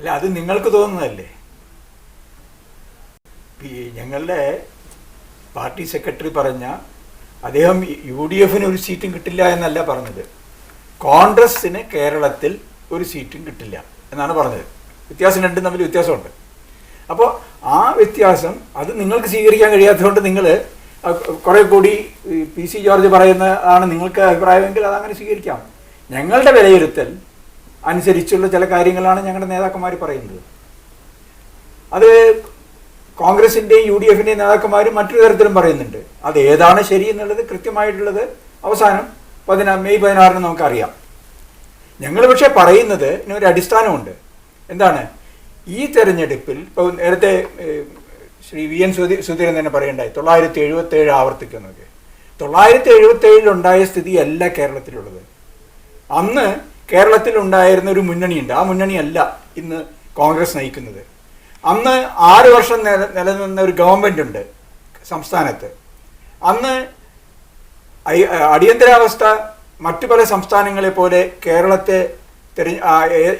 അല്ല അത് നിങ്ങൾക്ക് തോന്നുന്നതല്ലേ? ഞങ്ങളുടെ പാർട്ടി സെക്രട്ടറി പറഞ്ഞ അദ്ദേഹം യു ഡി എഫിന് ഒരു സീറ്റും കിട്ടില്ല എന്നല്ല പറഞ്ഞത്. കോൺഗ്രസിന് കേരളത്തിൽ ഒരു സീറ്റും കിട്ടില്ല എന്നാണ് പറഞ്ഞത്. വ്യത്യാസം രണ്ടും തമ്മിൽ വ്യത്യാസമുണ്ട്. അപ്പോൾ ആ വ്യത്യാസം അത് നിങ്ങൾക്ക് സ്വീകരിക്കാൻ കഴിയാത്തതുകൊണ്ട് നിങ്ങൾ കുറെ കൂടി പി സി ജോർജ് പറയുന്ന ആണ് നിങ്ങൾക്ക് അഭിപ്രായമെങ്കിൽ അതങ്ങനെ സ്വീകരിക്കാം. ഞങ്ങളുടെ വിലയിരുത്തൽ അനുസരിച്ചുള്ള ചില കാര്യങ്ങളാണ് ഞങ്ങളുടെ നേതാക്കന്മാർ പറയുന്നത്. അത് കോൺഗ്രസിന്റെയും യു ഡി എഫിന്റെയും നേതാക്കന്മാരും മറ്റൊരു തരത്തിലും പറയുന്നുണ്ട്. അത് ഏതാണ് ശരി എന്നുള്ളത് കൃത്യമായിട്ടുള്ളത് അവസാനം പതിനാ മെയ് പതിനാറിന് നമുക്കറിയാം. ഞങ്ങൾ പക്ഷേ പറയുന്നത് ഇതിനൊരു അടിസ്ഥാനമുണ്ട്. എന്താണ്? ഈ തെരഞ്ഞെടുപ്പിൽ ഇപ്പോൾ നേരത്തെ ശ്രീ വി എൻ സുധീ സുധീരൻ തന്നെ പറയണ്ടായി തൊള്ളായിരത്തി എഴുപത്തി ഏഴ് ആവർത്തിക്കുന്നൊക്കെ തൊള്ളായിരത്തി എഴുപത്തി ഏഴിലുണ്ടായ സ്ഥിതിയല്ല കേരളത്തിലുള്ളത്. അന്ന് കേരളത്തിൽ ഉണ്ടായിരുന്ന ഒരു മുന്നണിയുണ്ട്. ആ മുന്നണിയല്ല ഇന്ന് കോൺഗ്രസ് നയിക്കുന്നത്. അന്ന് ആറ് വർഷം നില നിലനിന്ന ഒരു ഗവൺമെന്റ് ഉണ്ട് സംസ്ഥാനത്ത്. അന്ന് അടിയന്തരാവസ്ഥ മറ്റു പല സംസ്ഥാനങ്ങളെ പോലെ കേരളത്തെ തെരഞ്ഞ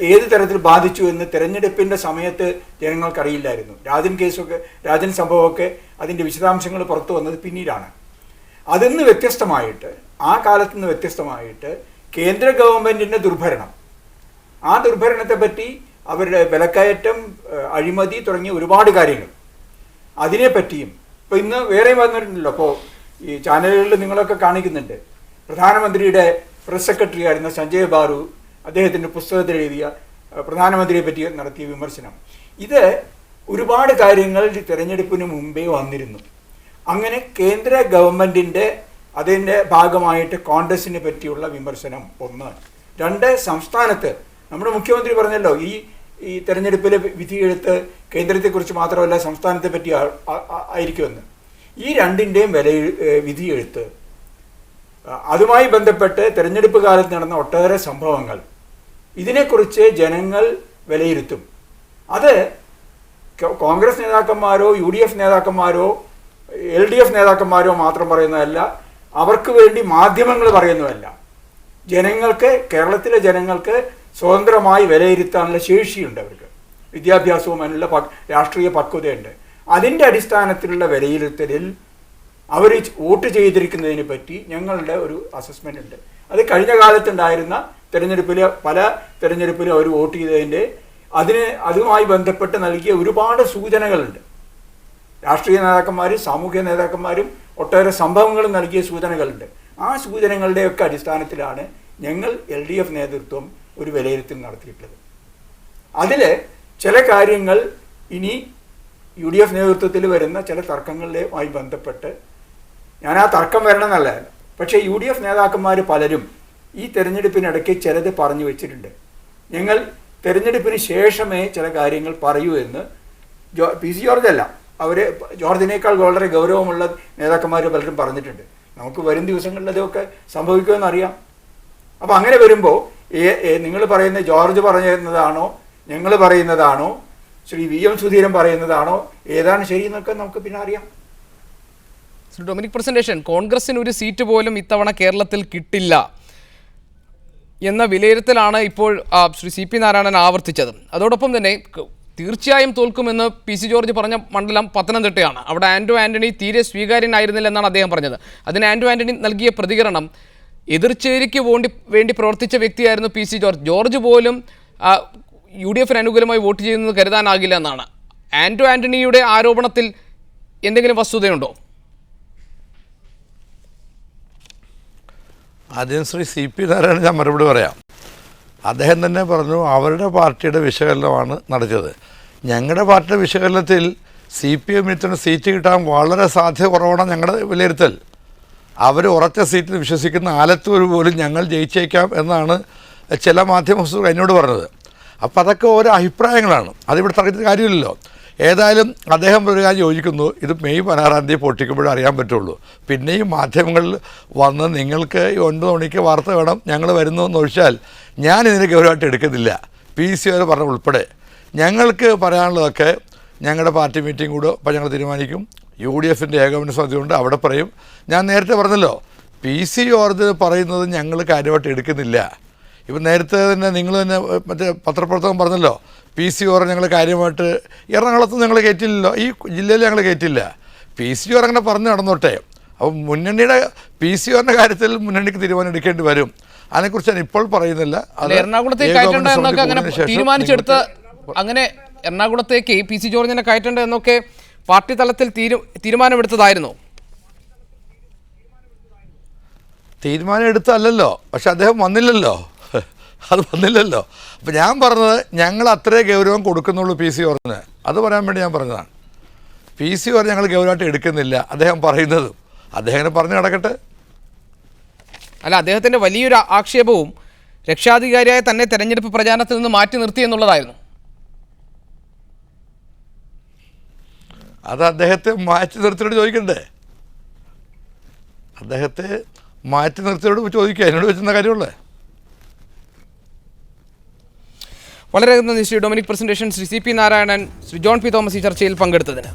ഏത് തരത്തിൽ ബാധിച്ചു എന്ന് തെരഞ്ഞെടുപ്പിന്റെ സമയത്ത് ജനങ്ങൾക്കറിയില്ലായിരുന്നു. രാജൻ കേസൊക്കെ രാജൻ സംഭവമൊക്കെ അതിന്റെ വിശദാംശങ്ങൾ പുറത്തു വന്നത് പിന്നീടാണ്. അതിൽ നിന്ന് വ്യത്യസ്തമായിട്ട് ആ കാലത്തുനിന്ന് വ്യത്യസ്തമായിട്ട് കേന്ദ്ര ഗവൺമെന്റിന്റെ ദുർഭരണം. ആ ദുർഭരണത്തെ പറ്റി അവരുടെ വിലക്കയറ്റം അഴിമതി തുടങ്ങിയ ഒരുപാട് കാര്യങ്ങൾ. അതിനെപ്പറ്റിയും ഇപ്പൊ ഇന്ന് വേറെ വന്നിട്ടുണ്ടല്ലോ. അപ്പോൾ ഈ ചാനലുകളിൽ നിങ്ങളൊക്കെ കാണിക്കുന്നുണ്ട്. പ്രധാനമന്ത്രിയുടെ പ്രസ് സെക്രട്ടറി ആയിരുന്ന സഞ്ജയ് ബാറു അദ്ദേഹത്തിന്റെ പുസ്തകത്തിൽ എഴുതിയ പ്രധാനമന്ത്രിയെ പറ്റി നടത്തിയ വിമർശനം. ഇത് ഒരുപാട് കാര്യങ്ങൾ തിരഞ്ഞെടുപ്പിന് മുമ്പേ വന്നിരുന്നു. അങ്ങനെ കേന്ദ്ര ഗവൺമെന്റിന്റെ അതിന്റെ ഭാഗമായിട്ട് കോൺഗ്രസിനെ പറ്റിയുള്ള വിമർശനം ഒന്ന്. രണ്ട് സംസ്ഥാനത്ത് നമ്മുടെ മുഖ്യമന്ത്രി പറഞ്ഞല്ലോ ഈ ഈ തെരഞ്ഞെടുപ്പിലെ വിധിയെഴുത്ത് കേന്ദ്രത്തെക്കുറിച്ച് മാത്രമല്ല സംസ്ഥാനത്തെ പറ്റി ആയിരിക്കുമെന്ന്. ഈ രണ്ടിന്റെയും വില വിധിയെഴുത്ത് അതുമായി ബന്ധപ്പെട്ട് തെരഞ്ഞെടുപ്പ് കാലത്ത് നടന്ന ഒട്ടേറെ സംഭവങ്ങൾ ഇതിനെക്കുറിച്ച് ജനങ്ങൾ വിലയിരുത്തും. അത് കോൺഗ്രസ് നേതാക്കന്മാരോ യു ഡി എഫ് നേതാക്കന്മാരോ എൽ ഡി എഫ് നേതാക്കന്മാരോ മാത്രം പറയുന്നതല്ല അവർക്ക് വേണ്ടി മാധ്യമങ്ങൾ പറയുന്നതല്ല. ജനങ്ങൾക്ക് കേരളത്തിലെ ജനങ്ങൾക്ക് സ്വതന്ത്രമായി വിലയിരുത്താനുള്ള ശേഷിയുണ്ട് അവർക്ക്. വിദ്യാഭ്യാസവും അതിനുള്ള രാഷ്ട്രീയ പക്വതയുണ്ട്. അതിന്റെ അടിസ്ഥാനത്തിലുള്ള വിലയിരുത്തലിൽ അവർ വോട്ട് ചെയ്തിരിക്കുന്നതിനെ പറ്റി ഞങ്ങളുടെ ഒരു അസസ്മെന്റ് ഉണ്ട്. അത് കഴിഞ്ഞ കാലത്തുണ്ടായിരുന്ന തെരഞ്ഞെടുപ്പിൽ പല തെരഞ്ഞെടുപ്പിലും അവർ വോട്ട് ചെയ്തതിന്റെ അതിന് അതുമായി ബന്ധപ്പെട്ട് നൽകിയ ഒരുപാട് സൂചനകളുണ്ട്. രാഷ്ട്രീയ നേതാക്കന്മാരും സാമൂഹ്യ നേതാക്കന്മാരും ഒട്ടേറെ സംഭവങ്ങൾ നൽകിയ സൂചനകളുണ്ട്. ആ സൂചനകളുടെയൊക്കെ അടിസ്ഥാനത്തിലാണ് ഞങ്ങൾ എൽ ഡി എഫ് നേതൃത്വം ഒരു വിലയിരുത്തൽ നടത്തിയിട്ടുള്ളത്. അതിൽ ചില കാര്യങ്ങൾ ഇനി യു ഡി എഫ് നേതൃത്വത്തിൽ വരുന്ന ചില തർക്കങ്ങളുമായി ബന്ധപ്പെട്ട് ഞാൻ ആ തർക്കം വരണമെന്നല്ല പക്ഷേ യു ഡി എഫ് നേതാക്കന്മാർ പലരും ഈ തെരഞ്ഞെടുപ്പിനിടയ്ക്ക് ചിലത് പറഞ്ഞു വെച്ചിട്ടുണ്ട്. ഞങ്ങൾ തെരഞ്ഞെടുപ്പിന് ശേഷമേ ചില കാര്യങ്ങൾ പറയൂ എന്ന് ജോ പി സി ജോർജ് അല്ല അവർ ജോർജിനേക്കാൾ വളരെ ഗൗരവമുള്ള നേതാക്കന്മാർ പലരും പറഞ്ഞിട്ടുണ്ട്. നമുക്ക് വരും ദിവസങ്ങളിൽ അതൊക്കെ സംഭവിക്കുമെന്ന് അറിയാം. അപ്പോൾ അങ്ങനെ വരുമ്പോൾ നിങ്ങൾ പറയുന്ന ജോർജ് പറയുന്നതാണോ ഞങ്ങൾ പറയുന്നതാണോ? ശ്രീ വി എം സുധീരൻ പറയുന്നതാണോ? ഏതാണ് ശരി എന്നൊക്കെ നമുക്ക് പിന്നെ അറിയാം. ശ്രീ ഡൊമിനിക് പ്രസന്റേഷൻ കോൺഗ്രസിന് ഒരു സീറ്റ് പോലും ഇത്തവണ കേരളത്തിൽ കിട്ടില്ല എന്ന വിലയിരുത്തലാണ് ഇപ്പോൾ ശ്രീ സി പി നാരായണൻ ആവർത്തിച്ചത്. അതോടൊപ്പം തന്നെ തീർച്ചയായും തോൽക്കുമെന്ന് പി സി ജോർജ് പറഞ്ഞ മണ്ഡലം പത്തനംതിട്ടയാണ്. അവിടെ ആൻഡോ ആന്റണി തീരെ സ്വീകാര്യനായിരുന്നില്ലെന്നാണ് അദ്ദേഹം പറഞ്ഞത്. അതിന് ആൻഡോ ആന്റണി നൽകിയ പ്രതികരണം എതിർച്ചേരിക്ക് വേണ്ടി വേണ്ടി പ്രവർത്തിച്ച വ്യക്തിയായിരുന്നു പി സി ജോർജ്. ജോർജ് പോലും യു ഡി എഫിന് അനുകൂലമായി വോട്ട് ചെയ്യുന്നത് കരുതാനാകില്ല എന്നാണ് ആൻഡോ ആന്റണിയുടെ ആരോപണത്തിൽ എന്തെങ്കിലും വസ്തുതയുണ്ടോ? ആദ്യം ശ്രീ സി പി നാരായണൻ ഞാൻ മറുപടി പറയാം. അദ്ദേഹം തന്നെ പറഞ്ഞു അവരുടെ പാർട്ടിയുടെ വിശകലനമാണ് നടത്തിയത്. ഞങ്ങളുടെ പാർട്ടിയുടെ വിശകലനത്തിൽ സി പി എമ്മിന് സീറ്റ് കിട്ടാൻ വളരെ സാധ്യത കുറവാണ് ഞങ്ങളുടെ വിലയിരുത്തൽ. അവർ ഉറച്ച സീറ്റിൽ വിശ്വസിക്കുന്ന ആലത്തൂർ പോലും ഞങ്ങൾ ജയിച്ചേക്കാം എന്നാണ് ചില മാധ്യമ വസ്തുക്കൾ എന്നോട് പറഞ്ഞത്. അപ്പോൾ അതൊക്കെ ഓരോ അഭിപ്രായങ്ങളാണ്. അതിവിടെ തർക്കിച്ച കാര്യമില്ലല്ലോ. ഏതായാലും അദ്ദേഹം ഒരു കാര്യം യോജിക്കുന്നു ഇത് മെയ് പതിനാറാം തീയതി പൊട്ടിക്കുമ്പോഴേ അറിയാൻ പറ്റുള്ളൂ. പിന്നെയും മാധ്യമങ്ങളിൽ വന്ന് നിങ്ങൾക്ക് ഒൻപത് മണിക്ക് വാർത്ത വേണം ഞങ്ങൾ വരുന്നു എന്ന് ഒഴിച്ചാൽ ഞാൻ ഇതിനെ ഗൗരവമായിട്ട് എടുക്കുന്നില്ല. പി സി അവർ പറഞ്ഞ ഉൾപ്പെടെ. ഞങ്ങൾക്ക് പറയാനുള്ളതൊക്കെ ഞങ്ങളുടെ പാർട്ടി മീറ്റിംഗ് കൂടെ അപ്പോൾ ഞങ്ങൾ തീരുമാനിക്കും. യു ഡി എഫിന്റെ ഏകോപന സമിതിയുണ്ട് അവിടെ പറയും. ഞാൻ നേരത്തെ പറഞ്ഞല്ലോ പി സി ജോർജ് പറയുന്നത് ഞങ്ങൾ കാര്യമായിട്ട് എടുക്കുന്നില്ല. ഇപ്പം നേരത്തെ തന്നെ നിങ്ങൾ തന്നെ മറ്റേ പത്രപ്രവർത്തകൻ പറഞ്ഞല്ലോ പി സി ഓർ ഞങ്ങൾ കാര്യമായിട്ട് എറണാകുളത്ത് ഞങ്ങൾ കയറ്റില്ലല്ലോ ഈ ജില്ലയിൽ ഞങ്ങൾ കയറ്റില്ല. പി സി ഓർ അങ്ങനെ പറഞ്ഞു നടന്നോട്ടെ. അപ്പം മുന്നണിയുടെ പി സി ഓറിന്റെ കാര്യത്തിൽ മുന്നണിക്ക് തീരുമാനം എടുക്കേണ്ടി വരും. അതിനെക്കുറിച്ച് ഞാൻ ഇപ്പോൾ പറയുന്നില്ല. എറണാകുളത്തേക്ക് തീരുമാനിച്ചെടുത്ത അങ്ങനെ എറണാകുളത്തേക്ക് പി സി ജോർജിനെ കയറ്റേണ്ടത് എന്നൊക്കെ പാർട്ടി തലത്തിൽ തീരു തീരുമാനമെടുത്തതായിരുന്നു. തീരുമാനം എടുത്തല്ലല്ലോ പക്ഷെ അദ്ദേഹം വന്നില്ലല്ലോ. അത് വന്നില്ലല്ലോ. അപ്പം ഞാൻ പറഞ്ഞത് ഞങ്ങൾ അത്രേ ഗൗരവം കൊടുക്കുന്നുള്ളൂ പി സി ഓറിന് അത് പറയാൻ വേണ്ടി ഞാൻ പറഞ്ഞതാണ്. പി സി ഓർ ഞങ്ങൾ ഗൗരവമായിട്ട് എടുക്കുന്നില്ല. അദ്ദേഹം പറയുന്നതും. അദ്ദേഹം പറഞ്ഞു കിടക്കട്ടെ അല്ല അദ്ദേഹത്തിന്റെ വലിയൊരു ആക്ഷേപവും രക്ഷാധികാരിയായ തന്നെ തെരഞ്ഞെടുപ്പ് പ്രചാരണത്തിൽ നിന്ന് മാറ്റി നിർത്തി എന്നുള്ളതായിരുന്നു. അത് അദ്ദേഹത്തെ മാറ്റി നിർത്തിയോട് ചോദിക്കണ്ടേ? അദ്ദേഹത്തെ മാറ്റി നിർത്തിയോട് ചോദിക്കുക. എന്നോട് വെച്ചുന്ന കാര്യമുള്ളേ? വളരെ Shri Dominic presentation. Shri C P Narayanan Shri John P Thomas ഈ ചർച്ചയിൽ പങ്കെടുത്തതിന്.